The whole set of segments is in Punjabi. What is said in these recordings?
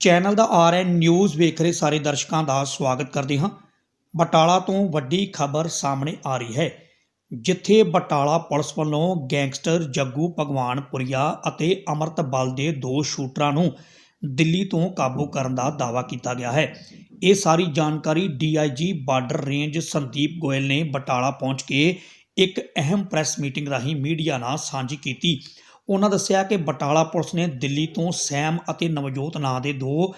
ਚੈਨਲ ਦਾ ਆਰ ਐਨ ਨਿਊਜ਼ ਵੇਖ ਰਹੇ ਸਾਰੇ ਦਰਸ਼ਕਾਂ ਦਾ ਸਵਾਗਤ ਕਰਦੇ ਹਾਂ। ਬਟਾਲਾ ਤੋਂ ਵੱਡੀ ਖਬਰ ਸਾਹਮਣੇ ਆ ਰਹੀ ਹੈ। ਜਿੱਥੇ ਬਟਾਲਾ ਪੁਲਿਸ ਵੱਲੋਂ ਗੈਂਗਸਟਰ ਜੱਗੂ ਭਗਵਾਨ ਪੁਰੀਆ ਅਤੇ ਅਮਰਤਪਾਲ ਦੇ ਦੋ ਸ਼ੂਟਰਾਂ ਨੂੰ ਦਿੱਲੀ ਤੋਂ ਕਾਬੂ ਕਰਨ ਦਾ ਦਾਅਵਾ ਕੀਤਾ ਗਿਆ ਹੈ। ਇਹ ਸਾਰੀ ਜਾਣਕਾਰੀ DIG border range Sandeep Goyal ਨੇ ਬਟਾਲਾ ਪਹੁੰਚ ਕੇ ਇੱਕ ਅਹਿਮ ਪ੍ਰੈਸ ਮੀਟਿੰਗ ਰਾਹੀਂ ਮੀਡੀਆ ਨਾਲ ਸਾਂਝੀ ਕੀਤੀ। ਉਹਨਾਂ ਦੱਸਿਆ ਕਿ ਬਟਾਲਾ ਪੁਲਿਸ ਨੇ ਦਿੱਲੀ ਤੋਂ ਸੈਮ ਅਤੇ ਨਵਜੋਤ ਨਾਂ ਦੇ ਦੋ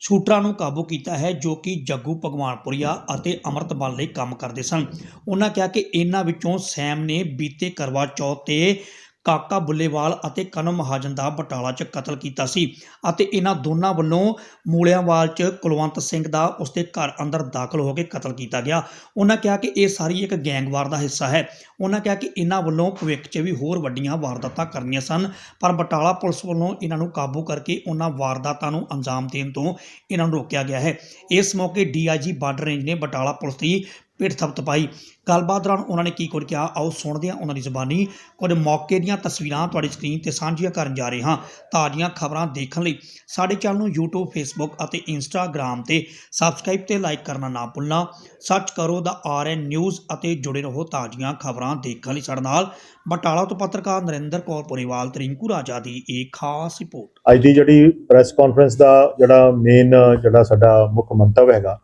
ਸ਼ੂਟਰਾਂ ਨੂੰ ਕਾਬੂ ਕੀਤਾ ਹੈ, ਜੋ ਕਿ ਜੱਗੂ ਭਗਵਾਨਪੁਰੀਆ ਅਤੇ ਅਮਰਤਪਾਲ ਲਈ ਕੰਮ ਕਰਦੇ ਸਨ। ਉਹਨਾਂ ਕਿਹਾ ਕਿ ਇਹਨਾਂ ਵਿੱਚੋਂ ਸੈਮ ਨੇ ਬੀਤੇ ਕਰਵਾ ਚੌਥ ਤੇ ਕਾਕਾ ਬੁੱਲੇਵਾਲ ਅਤੇ ਕਨਮ ਮਹਾਜਨ ਦਾ ਬਟਾਲਾ 'ਚ ਕਤਲ ਕੀਤਾ ਸੀ ਅਤੇ ਇਹਨਾਂ ਦੋਨਾਂ ਵੱਲੋਂ ਮੂਲਿਆਂਵਾਲ 'ਚ ਕੁਲਵੰਤ ਸਿੰਘ ਦਾ ਉਸਦੇ ਘਰ ਅੰਦਰ ਦਾਖਲ ਹੋ ਕੇ ਕਤਲ ਕੀਤਾ ਗਿਆ। ਉਹਨਾਂ ਕਿਹਾ ਕਿ ਇਹ ਸਾਰੀ ਇੱਕ ਗੈਂਗਵਾਰ ਦਾ ਹਿੱਸਾ ਹੈ। ਉਹਨਾਂ ਕਿਹਾ ਕਿ ਇਹਨਾਂ ਵੱਲੋਂ ਭਵਿੱਖ 'ਚ ਵੀ ਹੋਰ ਵੱਡੀਆਂ ਵਾਰਦਾਤਾਂ ਕਰਨੀਆਂ ਸਨ, ਪਰ ਬਟਾਲਾ ਪੁਲਿਸ ਵੱਲੋਂ ਇਹਨਾਂ ਨੂੰ ਕਾਬੂ ਕਰਕੇ ਉਹਨਾਂ ਵਾਰਦਾਤਾਂ ਨੂੰ ਅੰਜਾਮ ਦੇਣ ਤੋਂ ਇਹਨਾਂ ਨੂੰ ਰੋਕਿਆ ਗਿਆ ਹੈ। ਇਸ ਮੌਕੇ ਡੀਆਈਜੀ ਬਾਰਡਰ ਰੇਂਜ ਨੇ ਬਟਾਲਾ ਪੁਲਿਸ ਦੀ ਪਿੱਠ ਥਪਥ ਪਾਈ। ਗੱਲਬਾਤ ਦੌਰਾਨ ਉਹਨਾਂ ਨੇ ਕੀ ਕੁਝ ਕਿਹਾ, ਆਓ ਸੁਣਦੇ ਹਾਂ ਉਹਨਾਂ ਦੀ ਜ਼ੁਬਾਨੀ। ਕੁਝ ਮੌਕੇ ਦੀਆਂ ਤਸਵੀਰਾਂ ਤੁਹਾਡੀ ਸਕਰੀਨ ਤੇ ਸਾਂਝੀਆਂ ਕਰਨ ਜਾ ਰਹੇ ਹਾਂ, ਤਾਜ਼ੀਆਂ ਖਬਰਾਂ ਦੇਖਣ ਲਈ। ਸਾਡੇ ਚੈਨਲ ਨੂੰ YouTube, Facebook ਅਤੇ Instagram ਤੇ ਸਬਸਕ੍ਰਾਈਬ ਤੇ ਲਾਈਕ ਕਰਨਾ ਨਾ ਭੁੱਲਣਾ। ਸਰਚ ਕਰੋ ਦਾ ਆਰਐਨ ਨਿਊਜ਼ ਅਤੇ ਜੁੜੇ ਰਹੋ ਤਾਜ਼ੀਆਂ ਖਬਰਾਂ ਦੇਖਣ ਲਈ ਸਾਡੇ ਨਾਲ। ਬਟਾਲਾ ਤੋਂ ਪੱਤਰਕਾਰ ਨਰਿੰਦਰ ਕੌਰ ਪੁਰੇਵਾਲ ਤਰਿੰਕੂ ਰਾਜਾ ਦੀ ਇੱਕ ਖਾਸ ਰਿਪੋਰਟ। ਅੱਜ ਦੀ ਜਿਹੜੀ ਪ੍ਰੈਸ ਕਾਨਫਰੰਸ ਦਾ ਜਿਹੜਾ ਮੇਨ ਜਿਹੜਾ ਸਾਡਾ ਮੁੱਖ ਮੰਤਵ ਹੈਗਾ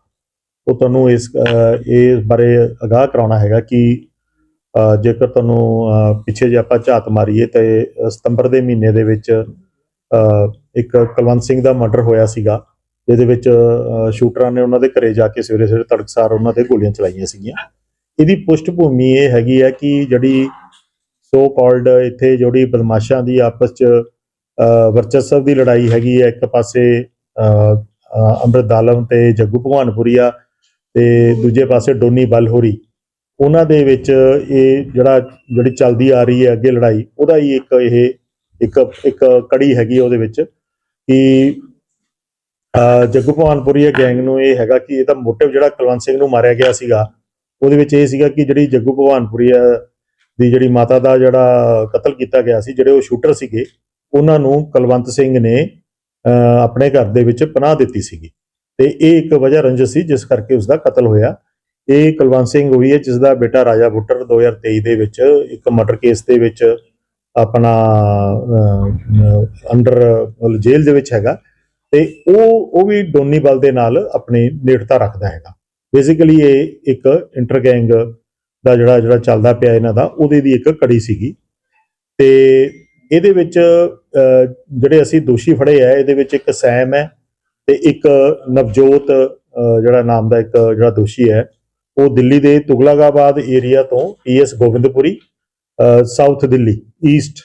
ਉਹ ਤੁਹਾਨੂੰ ਇਸ ਅਹ, ਇਸ ਬਾਰੇ ਅਗਾਹ ਕਰਾਉਣਾ ਹੈਗਾ ਕਿ ਜੇਕਰ ਤੁਹਾਨੂੰ ਪਿੱਛੇ ਜੇ ਆਪਾਂ ਝਾਤ ਮਾਰੀਏ ਤੇ ਸਤੰਬਰ ਦੇ ਮਹੀਨੇ ਦੇ ਵਿੱਚ ਇੱਕ ਕੁਲਵੰਤ ਸਿੰਘ ਦਾ ਮਰਡਰ ਹੋਇਆ ਸੀਗਾ ਜਿਹਦੇ ਵਿੱਚ ਸ਼ੂਟਰਾਂ ਨੇ ਉਹਨਾਂ ਦੇ ਘਰੇ ਜਾ ਕੇ ਸਵੇਰੇ ਸਵੇਰੇ ਤੜਕਸਾਰ ਉਹਨਾਂ ਤੇ ਗੋਲੀਆਂ ਚਲਾਈਆਂ ਸੀਗੀਆਂ। ਇਹਦੀ ਪੁਸ਼ਟਭੂਮੀ ਇਹ ਹੈਗੀ ਹੈ ਕਿ ਜਿਹੜੀ ਸੋ ਕਾਲਡ ਇੱਥੇ ਜਿਹੜੀ ਬਦਮਾਸ਼ਾਂ ਦੀ ਆਪਸ 'ਚ ਵਰਚਸਵ ਦੀ ਲੜਾਈ ਹੈਗੀ ਹੈ ਇੱਕ ਪਾਸੇ ਅੰਮ੍ਰਿਤ ਦਾਲਮ ਤੇ ਜੱਗੂ ਭਗਵਾਨਪੁਰੀਆ ਤੇ ਦੂਜੇ ਪਾਸੇ ਡੋਨੀ ਬਲਹੋਰੀ ਉਹਨਾਂ ਦੇ ਵਿੱਚ ਇਹ ਜਿਹੜਾ ਜਿਹੜੀ ਚੱਲਦੀ ਆ ਰਹੀ ਹੈ ਅੱਗੇ ਲੜਾਈ ਉਹਦਾ ਹੀ ਇੱਕ ਇਹ ਇੱਕ ਇੱਕ ਕੜੀ ਹੈਗੀ ਉਹਦੇ ਵਿੱਚ ਕਿ ਅਹ, ਜੱਗੂ ਭਗਵਾਨਪੁਰੀਆ ਗੈਂਗ ਨੂੰ ਇਹ ਹੈਗਾ ਕਿ ਇਹਦਾ ਮੋਟਿਵ ਜਿਹੜਾ ਕੁਲਵੰਤ ਸਿੰਘ ਨੂੰ ਮਾਰਿਆ ਗਿਆ ਸੀਗਾ ਉਹਦੇ ਵਿੱਚ ਇਹ ਸੀਗਾ ਕਿ ਜਿਹੜੀ ਜੱਗੂ ਭਗਵਾਨਪੁਰੀਆ ਦੀ ਜਿਹੜੀ ਮਾਤਾ ਦਾ ਜਿਹੜਾ ਕਤਲ ਕੀਤਾ ਗਿਆ ਸੀ ਜਿਹੜੇ ਉਹ ਸ਼ੂਟਰ ਸੀਗੇ ਉਹਨਾਂ ਨੂੰ ਕੁਲਵੰਤ ਸਿੰਘ ਨੇ ਆਪਣੇ ਘਰ ਦੇ ਵਿੱਚ ਪਨਾਹ ਦਿੱਤੀ ਸੀਗੀ। ਤੇ ਇਹ ਇੱਕ ਵਜ੍ਹਾ ਰੰਜਿਸ਼ ਸੀ, ਜਿਸ ਕਰਕੇ ਉਸ ਦਾ ਕਤਲ ਹੋਇਆ। ਇਹ ਕੁਲਵੰਤ ਸਿੰਘ ਹੋਈ ਹੈ ਜਿਸ ਦਾ ਬੇਟਾ ਰਾਜਾ ਬੁੱਟਰ 2023 ਦੇ ਵਿੱਚ ਇੱਕ ਮਰਡਰ ਕੇਸ ਦੇ ਵਿੱਚ ਆਪਣਾ ਅੰਡਰ ਜੇਲ੍ਹ ਦੇ ਵਿੱਚ ਹੈਗਾ। ਤੇ ਉਹ ਉਹ ਵੀ ਡੋਨੀ ਬਲ ਦੇ ਨਾਲ ਆਪਣੀ ਨੇੜਤਾ ਰੱਖਦਾ ਹੈਗਾ। ਬੇਸਿਕਲੀ ਇਹ ਇੱਕ ਇੰਟਰ ਗੈਂਗ ਦਾ ਜਿਹੜਾ ਜਿਹੜਾ ਚੱਲਦਾ ਪਿਆ ਇਹਨਾਂ ਦਾ, ਉਹਦੇ ਦੀ ਇੱਕ ਕੜੀ ਸੀਗੀ। ਤੇ ਇਹਦੇ ਵਿੱਚ ਜਿਹੜੇ ਅਸੀਂ ਦੋਸ਼ੀ ਫੜੇ ਆ, ਇਹਦੇ ਵਿੱਚ ਇੱਕ ਸੈਮ ਹੈ ਤੇ ਇੱਕ ਨਵਜੋਤ ਜਿਹੜਾ ਨਾਮ ਦਾ ਇੱਕ ਜਿਹੜਾ ਦੋਸ਼ੀ ਹੈ, ਉਹ ਦਿੱਲੀ ਦੇ ਤੁਗਲਕਾਬਾਦ ਏਰੀਆ ਤੋਂ PS Gobindpuri south Delhi, east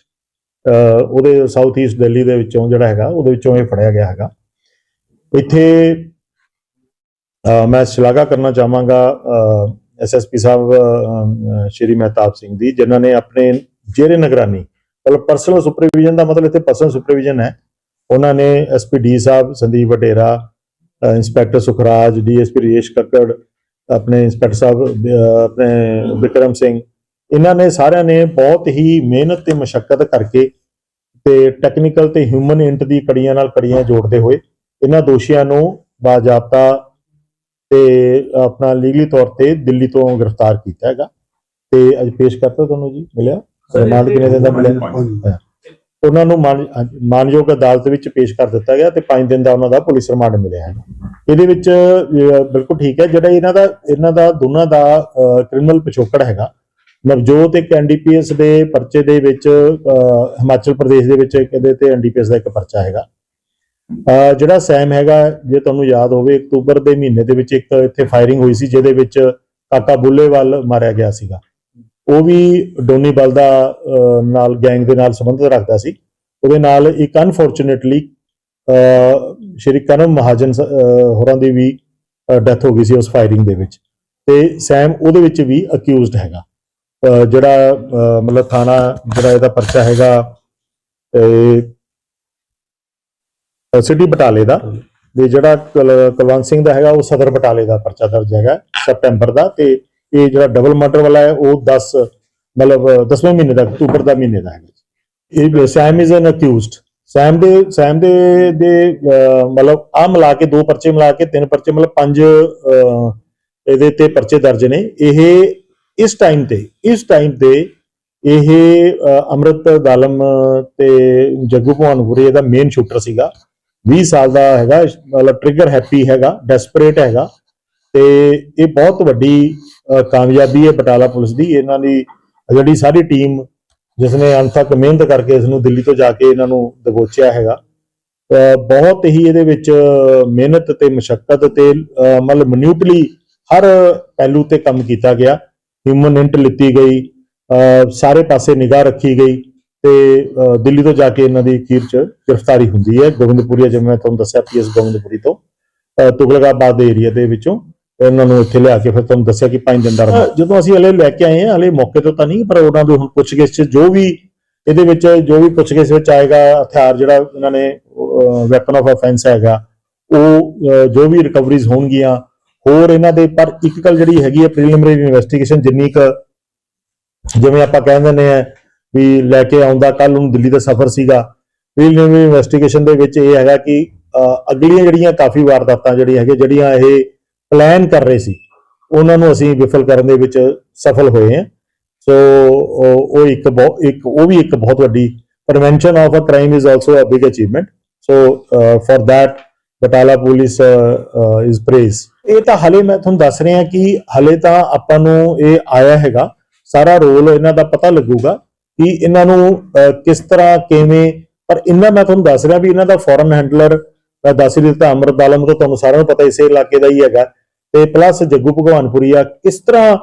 ਉਹਦੇ ਸਾਊਥ ਈਸਟ ਦਿੱਲੀ ਦੇ ਵਿੱਚੋਂ ਜਿਹੜਾ ਹੈਗਾ, ਉਹਦੇ ਵਿੱਚੋਂ ਇਹ ਫੜਿਆ ਗਿਆ ਹੈਗਾ। ਇੱਥੇ ਮੈਂ ਸ਼ਲਾਘਾ ਕਰਨਾ ਚਾਹਾਂਗਾ ਐਸਐਸਪੀ ਸਾਹਿਬ ਸ਼੍ਰੀ ਮਹਿਤਾਬ ਸਿੰਘ ਦੀ, ਜਿਨ੍ਹਾਂ ਨੇ ਆਪਣੇ ਜੇਰੇ ਨਿਗਰਾਨੀ, ਮਤਲਬ ਪਰਸਨਲ ਸੁਪਰਵੀਜ਼ਨ ਦਾ ਮਤਲਬ ਇੱਥੇ ਪਰਸਨਲ ਸੁਪਰਵੀਜ਼ਨ ਹੈ। ਉਹਨਾਂ ਨੇ ਐਸਪੀ ਸਾਹਿਬ ਸੰਦੀਪ ਅਹ ਇੰਸਪੈਕਟਰ ਸੁਖਰਾਜ ਡੀਐਸਪੀ ਰੇਸ਼ ਕੱਕੜ ਆਪਣੇ ਇੰਸਪੈਕਟਰ ਸਾਹਿਬ ਆਪਣੇ ਵਿਕਰਮ ਸਿੰਘ ਇਹਨਾਂ ਨੇ ਸਾਰਿਆਂ ਨੇ ਬਹੁਤ ਹੀ ਮਿਹਨਤ ਤੇ ਮਸ਼ੱਕਤ ਕਰਕੇ ਤੇ ਟੈਕਨੀਕਲ ਤੇ ਹਿਊਮਨ ਇੰਟ ਦੀ ਕੜੀਆਂ ਨਾਲ ਕੜੀਆਂ ਜੋੜਦੇ ਹੋਏ ਇਹਨਾਂ ਦੋਸ਼ੀਆਂ ਨੂੰ ਬਾਜਾਬਤਾ ਤੇ ਆਪਣਾ ਲੀਗਲੀ ਤੌਰ ਤੇ ਦਿੱਲੀ ਤੋਂ ਗ੍ਰਿਫਤਾਰ ਕੀਤਾ ਹੈਗਾ। ਤੇ ਅੱਜ ਪੇਸ਼ ਕਰਤਾ ਤੁਹਾਨੂੰ ਜੀ ਮਿਲਿਆ? ਰਿਮਾਂਡ ਕਿੰਨੇ ਦਿਨ ਦਾ ਮਿਲਿਆ? ਉਹਨਾਂ ਨੂੰ ਮਾਨ- ਮਾਨਯੋਗ ਅਦਾਲਤ ਵਿੱਚ ਪੇਸ਼ ਕਰ ਦਿੱਤਾ ਗਿਆ ਤੇ 5 ਦਿਨ ਦਾ ਉਹਨਾਂ ਦਾ ਪੁਲਿਸ ਰਿਮਾਂਡ ਮਿਲਿਆ ਹੈ। ਇਹਦੇ ਵਿੱਚ ਬਿਲਕੁਲ ਠੀਕ ਹੈ, ਜਿਹੜਾ ਇਹਨਾਂ ਦਾ ਇਹਨਾਂ ਦਾ ਦੋਨਾਂ ਦਾ ਕ੍ਰਿਮੀਨਲ ਪਿਛੋਕੜ ਹੈਗਾ। ਨਵਜੋਤ ਇੱਕ ਐਨਡੀਪੀਐਸ ਦੇ ਪਰਚੇ ਦੇ ਵਿੱਚ ਹਿਮਾਚਲ ਪ੍ਰਦੇਸ਼ ਦੇ ਵਿੱਚ ਇੱਕ ਇਹਦੇ ਤੇ ਐਨਡੀਪੀਐਸ ਦਾ ਇੱਕ ਪਰਚਾ ਹੈਗਾ। ਜਿਹੜਾ ਸੈਮ ਹੈਗਾ, ਜੇ ਤੁਹਾਨੂੰ ਯਾਦ ਹੋਵੇ, ਅਕਤੂਬਰ ਦੇ ਮਹੀਨੇ ਦੇ ਵਿੱਚ ਇੱਕ ਇੱਥੇ ਫਾਇਰਿੰਗ ਹੋਈ ਸੀ, ਜਿਹਦੇ ਵਿੱਚ ਕਾਕਾ ਬੁੱਲੇਵਾਲ ਮਾਰਿਆ ਗਿਆ ਸੀਗਾ। ਉਹ ਵੀ ਡੋਨੀ ਬਲ ਦਾ ਨਾਲ ਗੈਂਗ ਦੇ ਨਾਲ ਸੰਬੰਧ ਰੱਖਦਾ ਸੀ। ਉਹਦੇ ਨਾਲ ਇੱਕ ਅਨਫੋਰਚੂਨੇਟਲੀ ਸ਼੍ਰੀ ਕਨਮ ਮਹਾਜਨ ਹੋਰਾਂ ਦੀ ਵੀ ਡੈਥ ਹੋ ਗਈ ਸੀ ਉਸ ਫਾਇਰਿੰਗ ਦੇ ਵਿੱਚ। ਤੇ ਸੈਮ ਉਹਦੇ ਵਿੱਚ ਵੀ ਅਕਿਊਜ਼ਡ ਹੈਗਾ। ਜਿਹੜਾ ਮਤਲਬ ਥਾਣਾ ਜਿਹੜਾ ਇਹਦਾ ਪਰਚਾ ਹੈਗਾ ਸਿਟੀ ਬਟਾਲੇ ਦਾ। ਤੇ ਜਿਹੜਾ ਕੁਲ- ਕੁਲਵੰਤ ਸਿੰਘ ਦਾ ਹੈਗਾ, ਉਹ ਸਦਰ ਬਟਾਲੇ ਦਾ ਪਰਚਾ ਦਰਜ ਹੈਗਾ ਸਪਟੈਂਬਰ ਦਾ। ਤੇ ਇਹ ਜਿਹੜਾ ਡਬਲ ਮਰਡਰ ਵਾਲਾ ਹੈ ਉਹ 10 ਮਤਲਬ 10ਵੇਂ ਮਹੀਨੇ ਦਾ ਅਕਤੂਬਰ ਦਾ ਮਹੀਨੇ ਦਾ ਹੈਗਾ ਇਹ ਸੈਮ ਇਜ਼ ਐਨ ਅਕਿਊਜ਼ਡ ਸੈਮ ਦੇ ਸੈਮ ਦੇ ਦੇ ਮਤਲਬ ਆ ਮਿਲਾ ਕੇ ਦੋ ਪਰਚੇ ਮਿਲਾ ਕੇ ਤਿੰਨ ਪਰਚੇ ਮਤਲਬ ਪੰਜ ਇਹਦੇ ਤੇ ਪਰਚੇ ਦਰਜ ਨੇ। ਇਹ ਇਸ ਟਾਈਮ ਤੇ ਇਸ ਟਾਈਮ ਤੇ ਇਹ ਅਹ, ਅੰਮ੍ਰਿਤ ਦਾਲਮ ਤੇ ਜੱਗੂ ਭਵਾਨਪੁਰੀ ਇਹਦਾ ਮੇਨ ਸ਼ੂਟਰ ਸੀਗਾ। 20 ਸਾਲ ਦਾ ਹੈਗਾ ਮਤਲਬ ਟ੍ਰਿਗਰ ਹੈਪੀ ਹੈਗਾ ਡੈਸਪਰੇਟ ਹੈਗਾ। ਤੇ ਇਹ ਬਹੁਤ ਵੱਡੀ ਕਾਮਯਾਬੀ ਹੈ ਬਟਾਲਾ ਪੁਲਿਸ ਦੀ। ਇਹਨਾਂ ਦੀ ਜਿਹੜੀ ਸਾਰੀ ਟੀਮ ਜਿਸ ਨੇ ਅੰਤ ਮਿਹਨਤ ਕਰਕੇ ਇਸ ਨੂੰ ਦਿੱਲੀ ਤੋਂ ਜਾ ਕੇ ਇਹਨਾਂ ਨੂੰ ਦਬੋਚਿਆ ਹੈਗਾ ਬਹੁਤ ਹੀ ਇਹਦੇ ਵਿੱਚ ਮਿਹਨਤ ਤੇ ਮੁਸ਼ਕਲ ਤੇ ਮਤਲਬ ਮਨਿਊਟਲੀ ਹਰ ਪਹਿਲੂ ਤੇ ਕੰਮ ਕੀਤਾ ਗਿਆ। ਹਿਊਮਨ ਇੰਟ ਲਿੱਤੀ ਗਈ, ਅਹ, ਸਾਰੇ ਪਾਸੇ ਨਿਗਾਹ ਰੱਖੀ ਗਈ ਤੇ ਦਿੱਲੀ ਤੋਂ ਜਾ ਕੇ ਇਹਨਾਂ ਦੀ ਅਖੀਰ ਚ ਗ੍ਰਿਫਤਾਰੀ ਹੁੰਦੀ ਹੈ। ਗੋਬਿੰਦਪੁਰੀਆ, ਜਿਵੇਂ ਮੈਂ ਤੁਹਾਨੂੰ ਦੱਸਿਆ ਪੀਐਸ ਗੋਬਿੰਦਪੁਰੀ ਤੋਂ ਤੁਗਲਕਾਬਾਦ ਦੇ ਏਰੀਆ ਦੇ ਵਿੱਚੋਂ। ਇਹਨਾਂ ਨੂੰ ਇੱਥੇ ਲਿਆ ਕੇ ਫਿਰ ਤੁਹਾਨੂੰ ਦੱਸਿਆ ਕਿ 5 ਦਿਨ ਦਾ ਰਿਮਾਂਡ ਜਦੋਂ ਅਸੀਂ ਹਲੇ ਲੈ ਕੇ ਆਏ ਹਾਂ, ਹਲੇ ਮੌਕੇ ਤੋਂ ਤਾਂ ਨਹੀਂ, ਪਰ ਉਹਨਾਂ ਦੇ ਹੁਣ ਪੁੱਛਗਿੱਛ ਚ ਜੋ ਵੀ ਇਹਦੇ ਵਿੱਚ, ਜੋ ਵੀ ਪੁੱਛਗਿੱਛ ਵਿੱਚ ਆਏਗਾ, ਹਥਿਆਰ ਜਿਹੜਾ ਇਹਨਾਂ ਨੇ ਵੈਪਨ ਆਫ ਆਫੈਂਸ ਹੈਗਾ, ਉਹ ਜੋ ਵੀ ਰਿਕਵਰੀਜ਼ ਹੋਣਗੀਆਂ, ਹੋਰ ਇਹਨਾਂ ਦੇ, ਪਰ ਇੱਕ ਗੱਲ ਜਿਹੜੀ ਹੈਗੀ ਹੈ ਪ੍ਰੀਲਿਮਿਨਰੀ ਇਨਵੈਸਟੀਗੇਸ਼ਨ ਜਿੰਨੀ ਕੁ ਜਿਵੇਂ ਆਪਾਂ ਕਹਿ ਦਿੰਦੇ ਆ ਵੀ ਲੈ ਕੇ ਆਉਂਦਾ ਕੱਲ ਨੂੰ ਦਿੱਲੀ ਦਾ ਸਫ਼ਰ ਸੀਗਾ ਪ੍ਰੀਲਿਮਿਨਰੀ ਇਨਵੈਸਟੀਗੇਸ਼ਨ ਦੇ ਵਿੱਚ ਇਹ ਹੈਗਾ ਕਿ ਅਗਲੀਆਂ ਜਿਹੜੀਆਂ ਕਾਫੀ ਵਾਰਦਾਤਾਂ ਜਿਹੜੀਆਂ ਹੈਗੇ ਜਿਹੜੀਆਂ ਇਹ ਪਲਾਨ ਕਰ ਰਹੇ ਸੀ। ਉਹਨਾਂ ਨੂੰ ਅਸੀਂ ਵਿਫਲ ਕਰਨ ਦੇ ਵਿੱਚ ਸਫਲ ਹੋਏ ਹਾਂ। ਸੋ ਉਹ ਇੱਕ ਬਹੁਤ ਇੱਕ ਉਹ ਵੀ ਇੱਕ ਬਹੁਤ ਵੱਡੀ prevention of a crime is also a big achievement. So uh, for Batala police uh, uh, ਇਸ ਪ੍ਰੇਜ਼ ਇਹ ਤਾਂ ਹਲੇ ਮੈਂ ਤੁਹਾਨੂੰ ਦੱਸ ਰਿਹਾ ਕਿ ਹਲੇ ਤਾਂ ਆਪਾਂ ਨੂੰ ਇਹ ਆਇਆ ਹੈਗਾ। ਸਾਰਾ ਰੋਲ ਇਹਨਾਂ ਦਾ ਪਤਾ ਲੱਗੂਗਾ ਕਿ ਇਹਨਾਂ ਨੂੰ ਕਿਸ ਤਰ੍ਹਾਂ ਕਿਵੇਂ ਪਰ ਇਹਨਾਂ ਮੈਂ ਤੁਹਾਨੂੰ ਦੱਸ ਰਿਹਾ ਵੀ ਇਹਨਾਂ ਦਾ ਫੋਰਨ ਹੈਂਡਲਰ ਮੈਂ ਦੱਸ ਹੀ ਦਿੱਤਾ ਅਮਰਤ ਆਲਮ ਤੋਂ ਤੁਹਾਨੂੰ ਸਾਰਿਆਂ ਨੂੰ ਪਤਾ ਇਸੇ ਇਲਾਕੇ ਦਾ ਹੀ ਹੈਗਾ। ਤੇ ਪਲੱਸ ਜੱਗੂ ਭਗਵਾਨਪੁਰੀ ਆ ਕਿਸ ਤਰ੍ਹਾਂ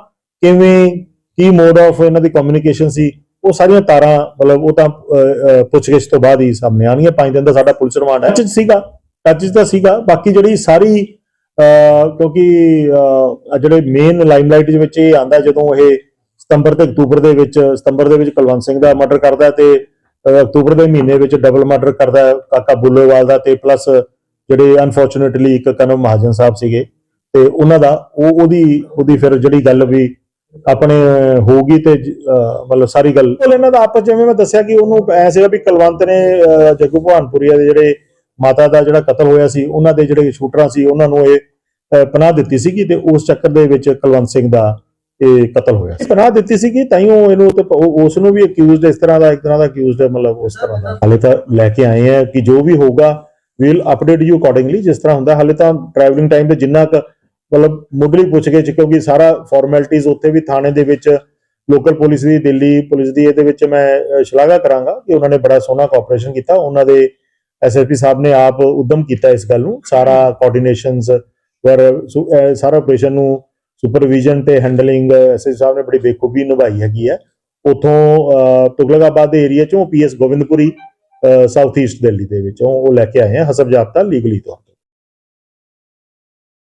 ਕਿਵੇਂ ਕੀ ਮੋਡ ਆਫ ਇਹਨਾਂ ਦੀ ਕਮਿਊਨੀਕੇਸ਼ਨ ਸੀ ਉਹ ਸਾਰੀਆਂ ਤਾਰਾਂ ਮਤਲਬ ਉਹ ਤਾਂ ਪੁੱਛਗਿੱਛ ਤੋਂ ਬਾਅਦ ਹੀ ਸਾਹਮਣੇ ਆਉਣਗੀਆਂ ਪੰਜ ਦਿਨ ਦਾ ਸਾਡਾ ਪੁਲਿਸ ਰਿਮਾਂਡ ਹੈ। ਟੱਚ ਸੀਗਾ ਟੱਚ ਤਾਂ ਸੀਗਾ ਬਾਕੀ ਜਿਹੜੀ ਸਾਰੀ ਅਹ, ਕਿਉਂਕਿ ਜਿਹੜੇ ਮੇਨ ਲਾਈਮਲਾਈਟ ਦੇ ਵਿੱਚ ਇਹ ਆਂਦਾ ਜਦੋਂ ਇਹ ਸਤੰਬਰ ਤੇ ਅਕਤੂਬਰ ਦੇ ਵਿੱਚ ਸਤੰਬਰ ਦੇ ਵਿੱਚ ਕੁਲਵੰਤ ਸਿੰਘ ਦਾ ਮਰਡਰ ਕਰਦਾ ਤੇ ਅਕਤੂਬਰ ਦੇ ਮਹੀਨੇ ਵਿੱਚ ਡਬਲ ਮਰਡਰ ਕਰਦਾ ਕਾਕਾ ਬੁੱਲੋਵਾਲ ਦਾ ਤੇ ਪਲੱਸ ਜਿਹੜੇ ਅਨਫੋਰਚੂਨੇਟਲੀ ਇੱਕ ਕਨਵ ਮਹਾਜਨ ਸਾਹਿਬ ਸੀਗੇ। ਤੇ ਉਹਨਾਂ ਦਾ, ਉਹ ਉਹਦੀ ਉਹਦੀ ਫਿਰ ਜਿਹੜੀ ਗੱਲ ਵੀ ਆਪਣੇ ਹੋਊਗੀ ਤੇ ਮਤਲਬ ਸਾਰੀ ਗੱਲ। ਇਹਨਾਂ ਦਾ ਆਪਸ ਜਿਵੇਂ ਮੈਂ ਦੱਸਿਆ ਕਿ ਉਹਨੂੰ ਐ ਸੀਗਾ ਵੀ ਕੁਲਵੰਤ ਨੇ ਜੱਗੂ ਭਵਾਨਪੁਰੀਆ ਦੇ ਜਿਹੜੇ ਮਾਤਾ ਦਾ ਜਿਹੜਾ ਕਤਲ ਹੋਇਆ ਸੀ, ਉਹਨਾਂ ਦੇ ਜਿਹੜੇ ਸ਼ੂਟਰਾਂ ਸੀ, ਉਹਨਾਂ ਨੂੰ ਇਹ ਪਨਾਹ ਦਿੱਤੀ ਸੀਗੀ ਤੇ ਉਸ ਚੱਕਰ ਦੇ ਵਿੱਚ ਕੁਲਵੰਤ ਸਿੰਘ ਦਾ ਇਹ ਕਤਲ ਹੋਇਆ ਸੀ। ਪਨਾਹ ਦਿੱਤੀ ਸੀਗੀ, ਤਾਂ ਇਹਨੂੰ ਤੇ ਉਸ ਨੂੰ ਵੀ ਅਕਿਊਜ਼ਡ ਇਸ ਤਰ੍ਹਾਂ ਦਾ, ਇੱਕ ਤਰ੍ਹਾਂ ਦਾ ਅਕਿਊਜ਼ਡ ਮਤਲਬ ਉਸ ਤਰ੍ਹਾਂ ਦਾ। ਹਾਲੇ ਤਾਂ ਲੈ ਕੇ ਆਏ ਆ ਕਿ ਜੋ ਵੀ ਹੋਊਗਾ ਵੀਲ ਅਪਡੇਟ ਯੂ ਅਕੋਰਡਿੰਗਲੀ ਜਿਸ ਤਰ੍ਹਾਂ ਹੁੰਦਾ, ਹਾਲੇ ਤਾਂ ਟਰੈਵਲਿੰਗ ਟਾਈਮ ਤੇ ਜਿੰਨਾ ਕੁ ਮਤਲਬ ਮੁੱਢਲੀ ਪੁੱਛਗਿੱਛ ਕਿਉਂਕਿ ਸਾਰਾ ਫਾਰਮੈਲਿਟੀਜ਼ ਉੱਥੇ ਵੀ ਥਾਣੇ ਦੇ ਵਿੱਚ ਲੋਕਲ ਪੁਲਿਸ ਦੀ, ਦਿੱਲੀ ਪੁਲਿਸ ਦੀ ਇਹਦੇ ਵਿੱਚ ਮੈਂ ਸ਼ਲਾਘਾ ਕਰਾਂਗਾ ਕਿ ਉਹਨਾਂ ਨੇ ਬੜਾ ਸੋਹਣਾ ਕੋਆਪਰੇਸ਼ਨ ਕੀਤਾ। ਉਹਨਾਂ ਦੇ ਐਸਐਸਪੀ ਸਾਹਿਬ ਨੇ ਆਪ ਉਦਮ ਕੀਤਾ ਇਸ ਗੱਲ ਨੂੰ। ਸਾਰਾ ਕੋਆਰਡੀਨੇਸ਼ਨਸ ਵਰ ਸਾਰਾ ਆਪਰੇਸ਼ਨ ਨੂੰ ਸੁਪਰਵੀਜ਼ਨ ਤੇ ਹੈਂਡਲਿੰਗ ਐਸਐਸਪੀ ਸਾਹਿਬ ਨੇ ਬੜੀ ਬੇਖੂਬੀ ਨਿਭਾਈ ਹੈਗੀ ਹੈ। ਉਥੋਂ ਤੁਗਲਕਾਬਾਦ ਦੇ ਏਰੀਆ ਚੋਂ PS Gobindpuri south east Delhi ਦੇ ਵਿੱਚੋਂ ਉਹ ਲੈ ਕੇ ਆਏ ਆ ਹਸਬ ਜਾਬਤਾ ਲੀਗਲੀ ਤੋਂ।